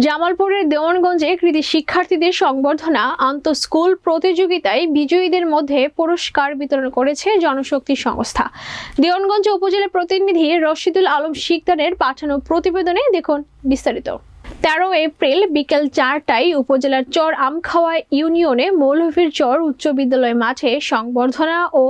জামালপুরের দেওয়ানগঞ্জে কৃতি শিক্ষার্থীদের সংবর্ধনা আন্ত স্কুল প্রতিযোগিতায় বিজয়ীদের মধ্যে পুরস্কার বিতরণ করেছে জনশক্তি সংস্থা। দেওয়ানগঞ্জ উপজেলা প্রতিনিধি রশিদুল আলম শিকদারের পাঠানো প্রতিবেদনে দেখুন বিস্তারিত। তেরো এপ্রিল বিকেল চারটায় উপজেলার চর আমখাওয়া ইউনিয়নে মৌলভীর চর উচ্চ বিদ্যালয় মাঠে সংবর্ধনা ও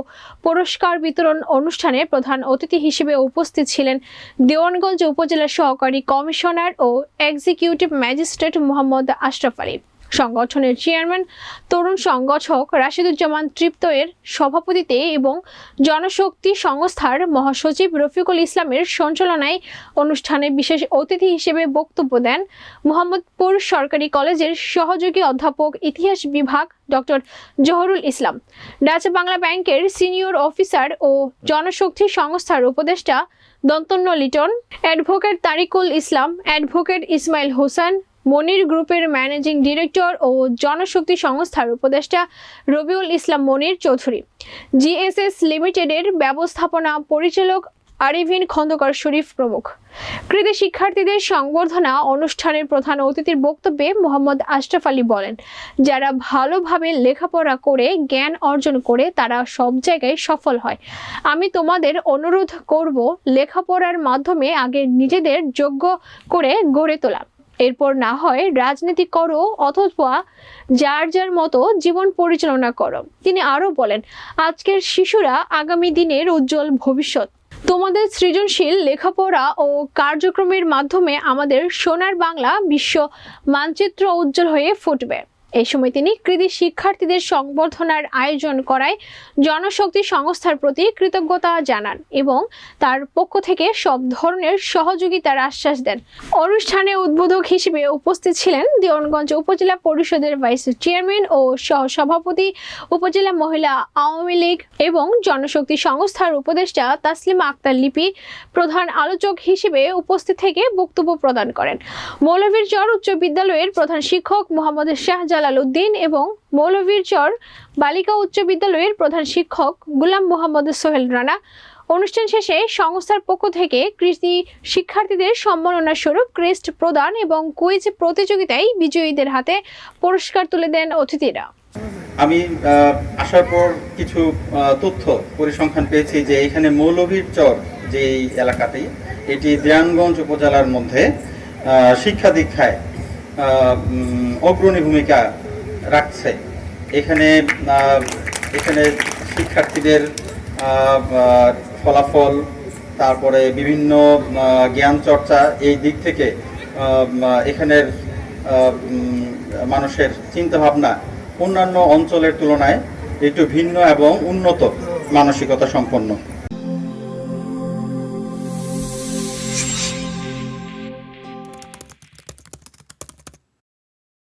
পুরস্কার বিতরণ অনুষ্ঠানে প্রধান অতিথি হিসেবে উপস্থিত ছিলেন দেওয়ানগঞ্জ উপজেলার সহকারী কমিশনার ও এক্সিকিউটিভ ম্যাজিস্ট্রেট মোহাম্মদ আশরাফ আলী সংগঠনের চেয়ারম্যান, তরুণ সংগঠক রাশিদুজ্জামান তৃপ্ত এর সভাপতিতে এবং জনশক্তি সংস্থার মহাসচিব রফিকুল ইসলামের সঞ্চালনায় অনুষ্ঠানে বিশেষ অতিথি হিসেবে বক্তব্য দেন মোহাম্মদপুর সরকারি কলেজের সহযোগী অধ্যাপক ইতিহাস বিভাগ ডক্টর জহরুল ইসলাম, ডাচ বাংলা ব্যাংকের সিনিয়র অফিসার ও জনশক্তি সংস্থার উপদেষ্টা দন্তন্য লিটন, অ্যাডভোকেট তারিকুল ইসলাম, অ্যাডভোকেট ইসমাইল হোসেন মনির গ্রুপের ম্যানেজিং ডিরেক্টর ও জনশক্তি সংস্থার উপদেষ্টা রবিউল ইসলাম মনির চৌধুরী। জিএসএস লিমিটেডের ব্যবস্থাপনা পরিচালক আরিভিন খন্দকার শরীফ প্রমুখ। কৃতি শিক্ষার্থীদের সংবর্ধনা অনুষ্ঠানের প্রধান অতিথির বক্তব্যে মোহাম্মদ আশরাফ আলী বলেন, যারা ভালোভাবে লেখাপড়া করে জ্ঞান অর্জন করে তারা সব জায়গায় সফল হয়। আমি তোমাদের অনুরোধ করব লেখাপড়ার মাধ্যমে আগে নিজেদের যোগ্য করে গড়ে তোলা। এরপর না হয় রাজনীতি করো অথবা যার যার মতো জীবন পরিচালনা করো। তিনি আরও বলেন, আজকের শিশুরা আগামী দিনের উজ্জ্বল ভবিষ্যৎ। তোমাদের সৃজনশীল লেখাপড়া ও কার্যক্রমের মাধ্যমে আমাদের সোনার বাংলা বিশ্ব মানচিত্র উজ্জ্বল হয়ে ফুটবে। এই সময় তিনি কৃতি শিক্ষার্থীদের সংবর্ধনার আয়োজন করায় জনশক্তি সংস্থার প্রতি কৃতজ্ঞতা জানান এবং তার পক্ষ থেকে সব ধরনের সহযোগিতার আশ্বাস দেন। অনুষ্ঠানে উদ্বোধক হিসেবে উপস্থিত ছিলেন দেওয়ানগঞ্জ উপজেলা পরিষদের ভাইস চেয়ারম্যান ও সহসভাপতি, উপজেলা মহিলা আওয়ামী লীগ এবং জনশক্তি সংস্থার উপদেষ্টা তাসলিমা আক্তার লিপি প্রধান আলোচক হিসেবে উপস্থিত থেকে বক্তব্য প্রদান করেন। মৌলভীর চর উচ্চ বিদ্যালয়ের প্রধান শিক্ষক মোহাম্মদ শাহজালাল উদ্দিন এবং মৌলভীর চর বালিকা উচ্চ বিদ্যালয়ের প্রধান শিক্ষক গুলাম মোহাম্মদ সোহেল রানা। অনুষ্ঠান শেষে সংস্থার পক্ষ থেকে কৃষি শিক্ষার্থীদের সম্মাননা স্বরূপ ক্রেস্ট প্রদান এবং কুইজ প্রতিযোগিতায় বিজয়ীদের হাতে পুরস্কার তুলে দেন অতিথিরা। আমি আসার পর কিছু তথ্য পরিসংখ্যান পেয়েছি যে এখানে মৌলভীর চর যে এলাকাটি এটি দেয়ানগঞ্জ উপজেলার মধ্যে শিক্ষা দীক্ষায় অগ্রণী ভূমিকা রাখছে। এখানে এখানে শিক্ষার্থীদের ফলাফল, তারপরে বিভিন্ন জ্ঞান চর্চা এই দিক থেকে এখানের মানুষের চিন্তাভাবনা অন্যান্য অঞ্চলের তুলনায় একটু ভিন্ন এবং উন্নত মানসিকতা সম্পন্ন।